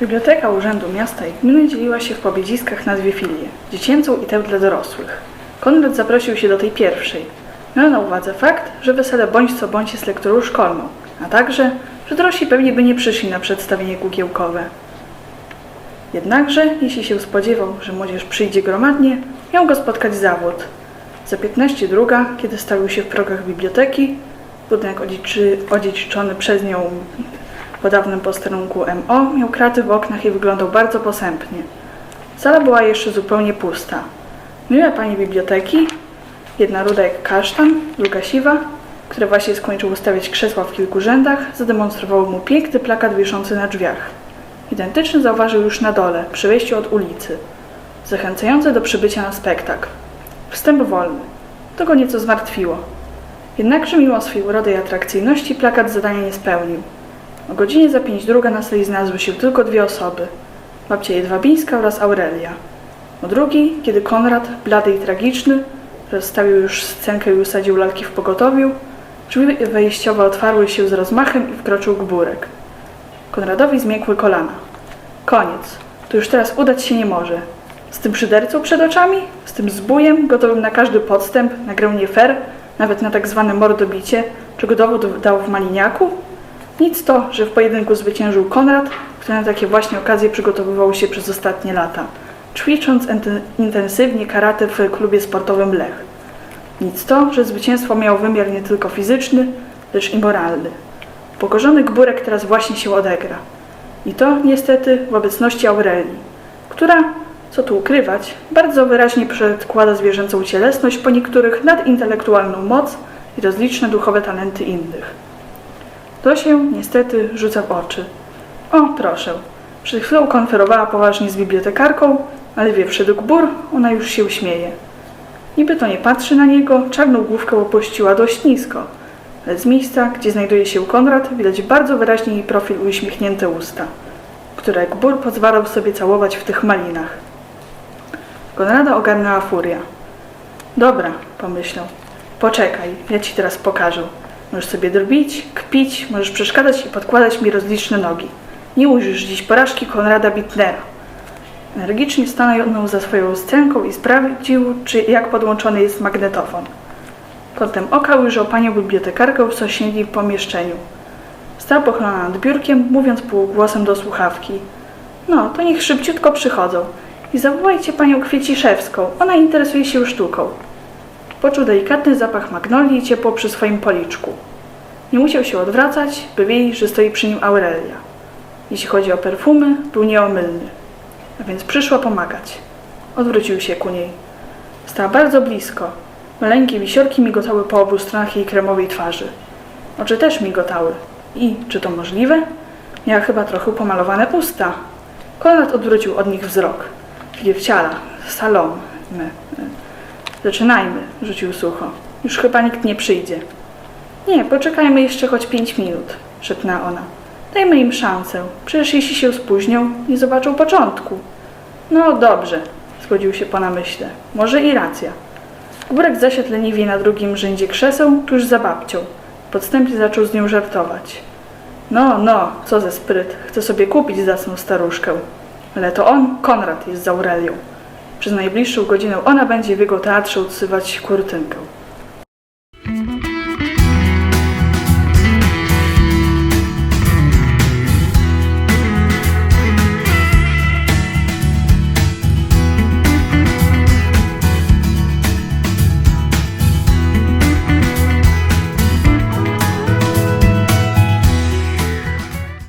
Biblioteka Urzędu Miasta i Gminy dzieliła się w pobiedziskach na dwie filie, dziecięcą i tę dla dorosłych. Konrad zaprosił się do tej pierwszej. Miał na uwadze fakt, że wesele bądź co bądź jest lekturą szkolną, a także, że dorośli pewnie by nie przyszli na przedstawienie kukiełkowe. Jednakże, jeśli się spodziewał, że młodzież przyjdzie gromadnie, miał go spotkać zawód. Za 15 druga, kiedy stawił się w progach biblioteki, budynek odziedziczy, odziedziczony przez nią po dawnym posterunku MO miał kraty w oknach i wyglądał bardzo posępnie. Sala była jeszcze zupełnie pusta. Miłe pani biblioteki, jedna ruda jak kasztan, druga siwa, które właśnie skończył ustawiać krzesła w kilku rzędach, zademonstrowały mu piękny plakat wiszący na drzwiach. Identyczny zauważył już na dole, przy wejściu od ulicy, zachęcający do przybycia na spektakl. Wstęp wolny. To go nieco zmartwiło. Jednakże mimo swej urody i atrakcyjności plakat zadania nie spełnił. O godzinie za pięć druga na sali znalazły się tylko dwie osoby. Babcia Jedwabińska oraz Aurelia. O drugiej, kiedy Konrad, blady i tragiczny, rozstawił już scenkę i usadził lalki w pogotowiu, drzwi wejściowe otwarły się z rozmachem i wkroczył Gburek. Konradowi zmiękły kolana. Koniec. To już teraz udać się nie może. Z tym szydercą przed oczami? Z tym zbójem, gotowym na każdy podstęp, na grę nie fair, nawet na tak zwane mordobicie, czego dowód dał w Maliniaku? Nic to, że w pojedynku zwyciężył Konrad, który na takie właśnie okazje przygotowywał się przez ostatnie lata, ćwicząc intensywnie karate w klubie sportowym Lech. Nic to, że zwycięstwo miało wymiar nie tylko fizyczny, lecz i moralny. Pokorzony Gburek teraz właśnie się odegra. I to niestety w obecności Aurelii, która, co tu ukrywać, bardzo wyraźnie przedkłada zwierzęcą cielesność po niektórych nad intelektualną moc i rozliczne duchowe talenty innych. To się niestety rzuca w oczy. O, proszę. Przed chwilą konferowała poważnie z bibliotekarką, ale wie wszedł gbur, ona już się śmieje. Niby to nie patrzy na niego, czarną główkę opuściła dość nisko, ale z miejsca, gdzie znajduje się Konrad, widać bardzo wyraźnie jej profil uśmiechnięte usta, które gbur pozwalał sobie całować w tych malinach. Konrada ogarnęła furia. Dobra, pomyślał. Poczekaj, ja ci teraz pokażę. Możesz sobie drbić, kpić, możesz przeszkadzać i podkładać mi rozliczne nogi. Nie ujrzysz dziś porażki Konrada Bittnera. Energicznie stanął za swoją scenką i sprawdził, czy jak podłączony jest magnetofon. Kątem oka ujrzał panią bibliotekarkę w sąsiednim pomieszczeniu. Stała pochylona nad biurkiem, mówiąc półgłosem do słuchawki. No, to niech szybciutko przychodzą. I zawołajcie panią Kwieciszewską, ona interesuje się sztuką. Poczuł delikatny zapach magnolii i ciepło przy swoim policzku. Nie musiał się odwracać, by wiedzieć, że stoi przy nim Aurelia. Jeśli chodzi o perfumy, był nieomylny. A więc przyszła pomagać. Odwrócił się ku niej. Stała bardzo blisko. Maleńkie wisiorki migotały po obu stronach jej kremowej twarzy. Oczy też migotały. I, czy to możliwe? Miała chyba trochę pomalowane usta. Konrad odwrócił od nich wzrok. Wciala, salon. My. Zaczynajmy, rzucił sucho. Już chyba nikt nie przyjdzie. Nie, poczekajmy jeszcze choć pięć minut, szepnęła ona. Dajmy im szansę. Przecież jeśli się spóźnią, nie zobaczą początku. No dobrze, zgodził się po namyśle. Może i racja. Górek zasiadł leniwie na drugim rzędzie krzeseł, tuż za babcią. Podstępnie zaczął z nią żartować. No, no, co ze spryt. Chce sobie kupić zacną staruszkę. Ale to on, Konrad, jest z Aurelią. Przez najbliższą godzinę ona będzie w jego teatrze odsywać kurtynkę.